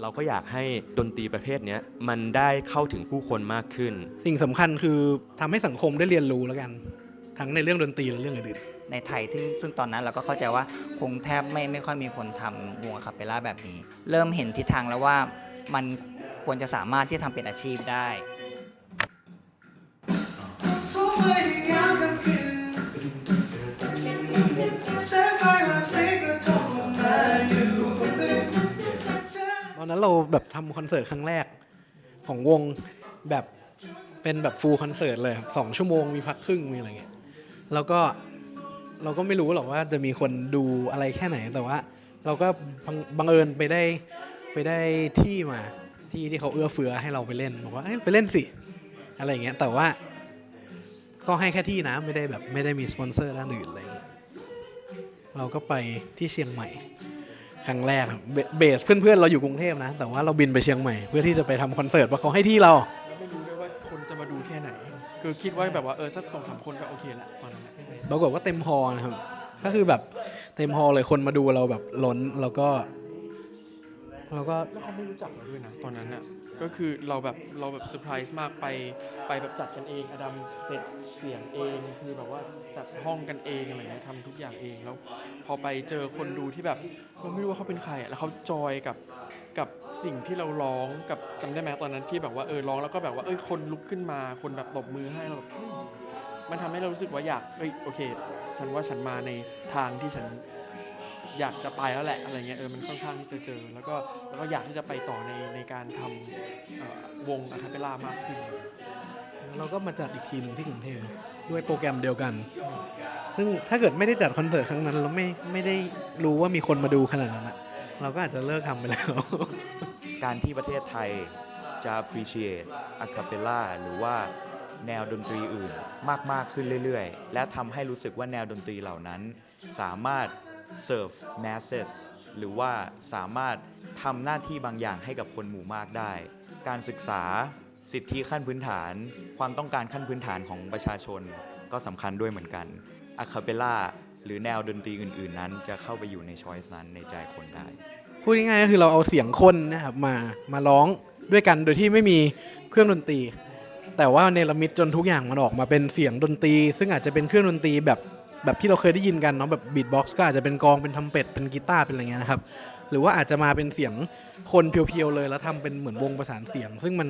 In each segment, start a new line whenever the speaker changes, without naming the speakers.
เราก็อยากให้ดนตรีประเภทเนี้ยมันได้เข้าถึงผู้คนมากขึ้น
สิ่งสำคัญคือทำให้สังคมได้เรียนรู้แล้วกัน ทั้งในเรื่องดนตรีและเรื่องอื่น
ในไทยซึ่งซึ่งตอนนั้นเราก็เข้าใจว่าคงแทบไม่ไม่ค่อยมีคนทำวงอะคาเปลล่าแบบนี้ เริ่มเห็นทิศทางแล้วว่ามันควรจะสามารถที่จะทำเป็นอาชีพได้
ทุกพยายามคำคืนแสงไฟหลากสีกระทบ อนนั้
นเราแบบทำคอนเสิร์ตครั้งแรกของวงแบบเป็นแบบฟูลคอนเสิร์ตเลยครับสองชั่วโมงมีพักครึ่งมีอะไรเงี้ยแล้วก็เราก็ไม่รู้หรอกว่าจะมีคนดูอะไรแค่ไหนแต่ว่า เราก็บังเอิญไปได้ไปได้ที่มาที่ที่เขาเอื้อเฟื้อให้เราไปเล่นบอกว่าไปเล่นสิอะไรอย่างเงี้ยแต่ว่าก็ให้แค่ที่นะไม่ได้แบบไม่ได้มีสปอนเซอร์ด้านอื่นอะไรอย่างเงี้ยเราก็ไปที่เชียงใหม่ ครั้งแรกครับเบเบสเพื่อนๆเราอยู่กรุงเทพนะ แต่ว่าเราบินไปเชียงใหม่เพื่อที่จะไปทำคอนเสิร์ตเพราะเขาให้ที่เรา
ไม่รู้ด้วยว่าคนจะมาดูแค่ไหน คือคิดว่าแบบว่าเออสักสองสามคนก็โอเคละตอนนั้นอะ
ปรากฏว่าเต็มฮอลล์นะครับ ก็คือแบบเต็มฮอลล์เลยคนมาดูเราแบบล้นแล้วก็ เราก็
แล้วเขาไม่รู้จักเราด้วยนะ ตอนนั้นอะก็คือเราแบบเราแบบเซอร์ไพรส์มากไปไปแบบจัดกันเองอดัมเซตเสียงเองคือแบบว่าจัดห้องกันเองอะไรเงี้ยทำทุกอย่างเองแล้ว พอไปเจอคนดูที่แบบเราไม่รู้ว่าเขาเป็นใครอะแล้วเขาจอยกับกับสิ่งที่เราร้องกับจำได้ไหมตอนนั้นที่แบบว่าเออร้องแล้วก็แบบว่าเอ้ยคนลุกขึ้นมาคนแบบตบมือให้เราแบบมันทำให้เรารู้สึกว่าอยากเอ้ยโอเค ฉันว่าฉันมาในทางที่ฉัน อยากจะไปแล้วแหละอะไรเงี้ยเออมันค่อนข้างที่จะเจอ แล้วก็แล้วก็อยากที่จะไปต่อในในการทำเอ่อวงอะคาเปลล่ามากขึ้น
เราก็มาจัดอีกทีหนึงที่กรุงเทพนะด้วยโปรแกรมเดียวกัน ซึ่งถ้าเกิดไม่ได้จัดคอนเสิร์ตครั้งนั้นเราไม่ไม่ได้รู้ว่ามีคนมาดูขนาดนั้นอะเราก็อาจจะเลิกทำไปแล้ว
การที่ประเทศไทยจะ appreciate a cappella หรือว่าแนวดนตรีอื่นมาก ๆ ขึ้นเรื่อย ๆ และทำให้รู้สึกว่าแนวดนตรีเหล่านั้น สามารถ serve masses หรือว่าสามารถทำหน้าที่บางอย่างให้กับคนหมู่มากได้ การศึกษาสิทธิขั้นพื้นฐาน ความต้องการขั้นพื้นฐานของประชาชนก็สำคัญด้วยเหมือนกัน a cappella หรือแนวดนตรีอื่น ๆ นั้น จะเข้าไปอยู่ใน choice นั้นในใจคนได้
พูดง่ายๆก็คือเราเอาเสียงคนนะครับมามาร้องด้วยกันโดยที่ไม่มีเครื่องดนตรี แต่ว่าเนรมิตจนทุกอย่างมันออกมาเป็นเสียงดนตรี ซึ่งอาจจะเป็นเครื่องดนตรีแบบ แบบที่เราเคยได้ยินกันเนาะแบบบีทบ็อกซ์ก็อาจจะเป็นกองเป็นทำเป็ดเป็นกีตาร์เป็นอะไรเงี้ยนะครับหรือว่าอาจจะมาเป็นเสียงคนเพียวๆเลยแล้วทำเป็นเหมือนวงประสานเสียง ซึ่งมัน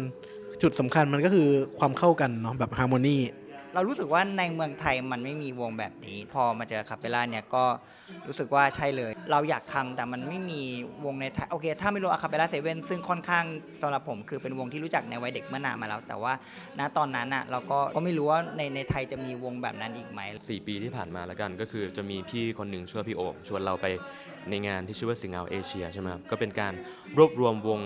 จุดสำคัญมันก็คือความเข้ากันเนาะแบบฮาร์โมนี
เรารู้สึกว่าในเมืองไทยมันไม่มีวงแบบนี้ พอมาเจอคาเปล่าเนี่ยก็ รู้สึกว่าใช่เลย เราอยากทำแต่มันไม่มีวงในไทยโอเค ถ้าไม่รวมอะคาเปล่าเซเว่นซึ่งค่อนข้างสำหรับผมคือเป็นวงที่รู้จักในวัยเด็กเมื่อนานมาแล้ว แต่ว่าณตอนนั้นอะเราก็ก็ไม่รู้ว่าในในไทยจะมีวงแบบนั้นอีกไหม
4 ปีที่ผ่านมาแล้วกันก็คือจะมีพี่คนหนึ่งชื่อพี่โอมชวนเราไปในงานที่ชื่อว่าสิงเอาเอเชียใช่ไหมครับก็เป็นการรวบรวมวง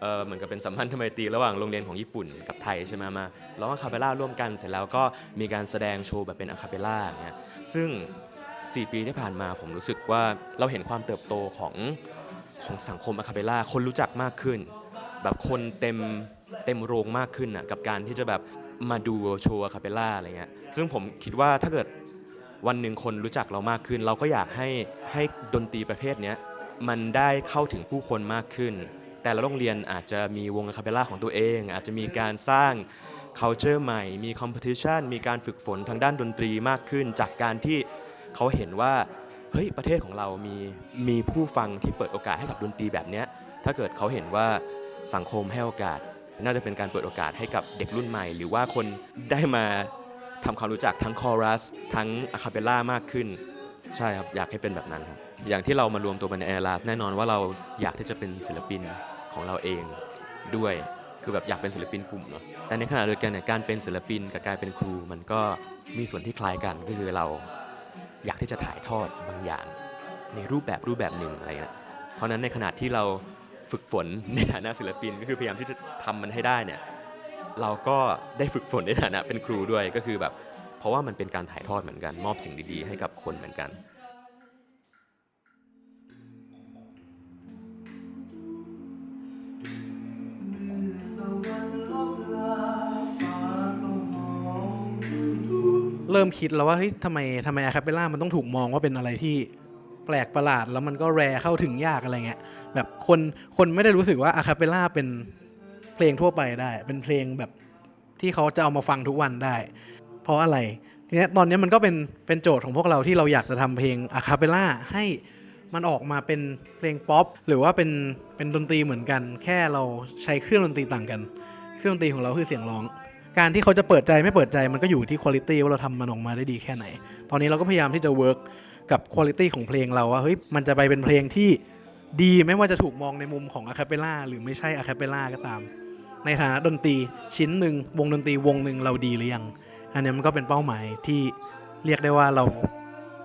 เอ่อเหมือนกับเป็นสัมพันธ์ทไมตรีระหว่างโรงเรียนของญี่ปุ่นกับไทยใช่ไหมมาร้องอะคาเปล่าร่วมกันเสร็จแล้วก็มีการแสดงโชว์แบบเป็นอะคาเปลล่าอย่างเงี้ยซึ่ง 4 ปีที่ผ่านมาผมรู้สึกว่าเราเห็นความเติบโตของของสังคมอะคาเปล่าคนรู้จักมากขึ้น แบบคนเต็มเต็มโรงมากขึ้นอะกับการที่จะแบบมาดูโชว์อะคาเปล่าอะไรเงี้ยซึ่งผมคิดว่าถ้าเกิดวันหนึ่งคนรู้จักเรามากขึ้น เราก็อยากให้ให้ดนตรีประเภทเนี้ยมันได้เข้าถึงผู้คนมากขึ้น แต่ละโรงเรียนอาจจะมีวงอะคาเปล่าของตัวเอง อาจจะมีการสร้าง culture ใหม่ มี competition มีการฝึกฝนทางด้านดนตรีมากขึ้น จากการที่ เขาเห็นว่าเฮ้ยประเทศของเรามีมีผู้ฟังที่เปิดโอกาสให้กับดนตรีแบบเนี้ยถ้าเกิดเขาเห็นว่าสังคมให้โอกาส น่าจะเป็นการเปิดโอกาสให้กับเด็กรุ่นใหม่ หรือว่าคนได้มาทำความรู้จักทั้งคอรัสทั้งอะคาเปลล่ามากขึ้น ใช่ครับอยากให้เป็นแบบนั้นครับอย่างที่เรามารวมตัวกันในแอร์ลาสแน่นอนว่าเราอยากที่จะเป็นศิลปินของเราเองด้วยคือแบบอยากเป็นศิลปินกลุ่มเนาะแต่ในขณะเดียวกันเนี่ยการเป็นศิลปินกับการเป็นครูมันก็มีส่วนที่คล้ายกันก็คือเรา อยากที่จะถ่ายทอดบางอย่าง ในรูปแบบรูปแบบหนึ่งอะไรเงี้ยเพราะนั้นในขณะที่เราฝึกฝนในฐานะศิลปิน ก็คือพยายามที่จะทำมันให้ได้เนี่ยเราก็ได้ฝึกฝนในฐานะเป็นครูด้วยก็คือแบบ เพราะว่ามันเป็นการถ่ายทอดเหมือนกัน มอบสิ่งดีๆ ให้กับคนเหมือนกัน
เริ่มคิดแล้วว่าเฮ้ยทำไมทำไมอะคาเปล่ามันต้องถูกมองว่าเป็นอะไรที่แปลกประหลาด แล้วมันก็แรเข้าถึงยากอะไรเงี้ยแบบคนคนไม่ได้รู้สึกว่าอะคาเปล่าเป็นเพลงทั่วไปได้ เป็นเพลงแบบที่เขาจะเอามาฟังทุกวันได้ เพราะอะไรทีนี้ตอนนี้มันก็เป็นเป็นโจทย์ของพวกเราที่เราอยากจะทำเพลงอะคาเปล่าให้มันออกมาเป็นเพลงป๊อปหรือว่าเป็นเป็นดนตรีเหมือนกัน แค่เราใช้เครื่องดนตรีต่างกัน เครื่องดนตรีของเราคือเสียงร้อง การที่เขาจะเปิดใจไม่เปิดใจมันก็อยู่ที่คุณภาพว่าเราทำมันออกมาได้ดีแค่ไหน ตอนนี้เราก็พยายามที่จะเวิร์กกับคุณภาพของเพลงเราว่าเฮ้ยมันจะไปเป็นเพลงที่ดีไม่ว่าจะถูกมองในมุมของอะคาเปล่าหรือไม่ใช่อะคาเปล่าก็ตาม ในฐานะดนตรีชิ้นหนึ่งวงดนตรีวงหนึ่งเราดีหรือยังอันนี้มันก็เป็นเป้าหมายที่เรียกได้ว่าเรา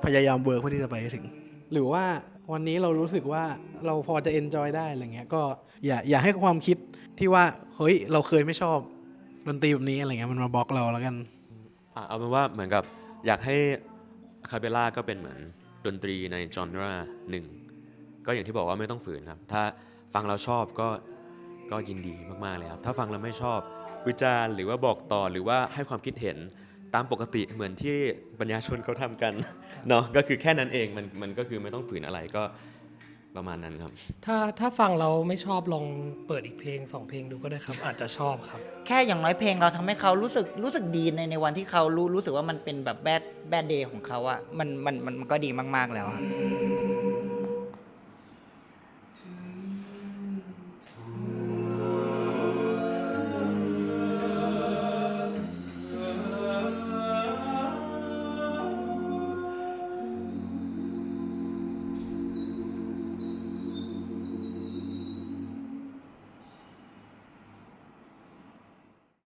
พยายามเวิร์กเพื่อที่จะไปถึง หรือว่าวันนี้เรารู้สึกว่าเราพอจะเอนจอยได้อะไรเงี้ยก็อย่าอย่าให้ความคิดที่ว่าเฮ้ยเราเคยไม่ชอบ ดนตรีแบบนี้อะไรเงี้ยมันมาบล็อกเราแล้วกัน
อะเอาเป็นว่าเหมือนกับอยากให้อะคาเปล่าก็เป็นเหมือนดนตรีในจอนราหนึ่งก็อย่างที่บอกว่าไม่ต้องฝืนครับ ถ้าฟังเราชอบก็ก็ยินดีมากๆเลยครับ ถ้าฟังเราไม่ชอบวิจารณ์หรือว่าบอกต่อหรือว่าให้ความคิดเห็นตามปกติเหมือนที่ปัญญาชนเขาทำกันเนาะก็คือแค่นั้นเองมันมันก็คือไม่ต้องฝืนอะไรก็ ประมาณนั้นครับ
ถ้าถ้าฟังเราไม่ชอบลองเปิดอีกเพลงสองเพลงดูก็ได้ครับ อาจจะชอบครับ
แค่อย่างน้อยเพลงเราทำให้เขารู้สึกรู้สึกดีในในวันที่เขารู้รู้สึกว่ามันเป็นแบบแบดแบดเดย์ของเขาอะมันมันมันมันก็ดีมากๆแล้วอะ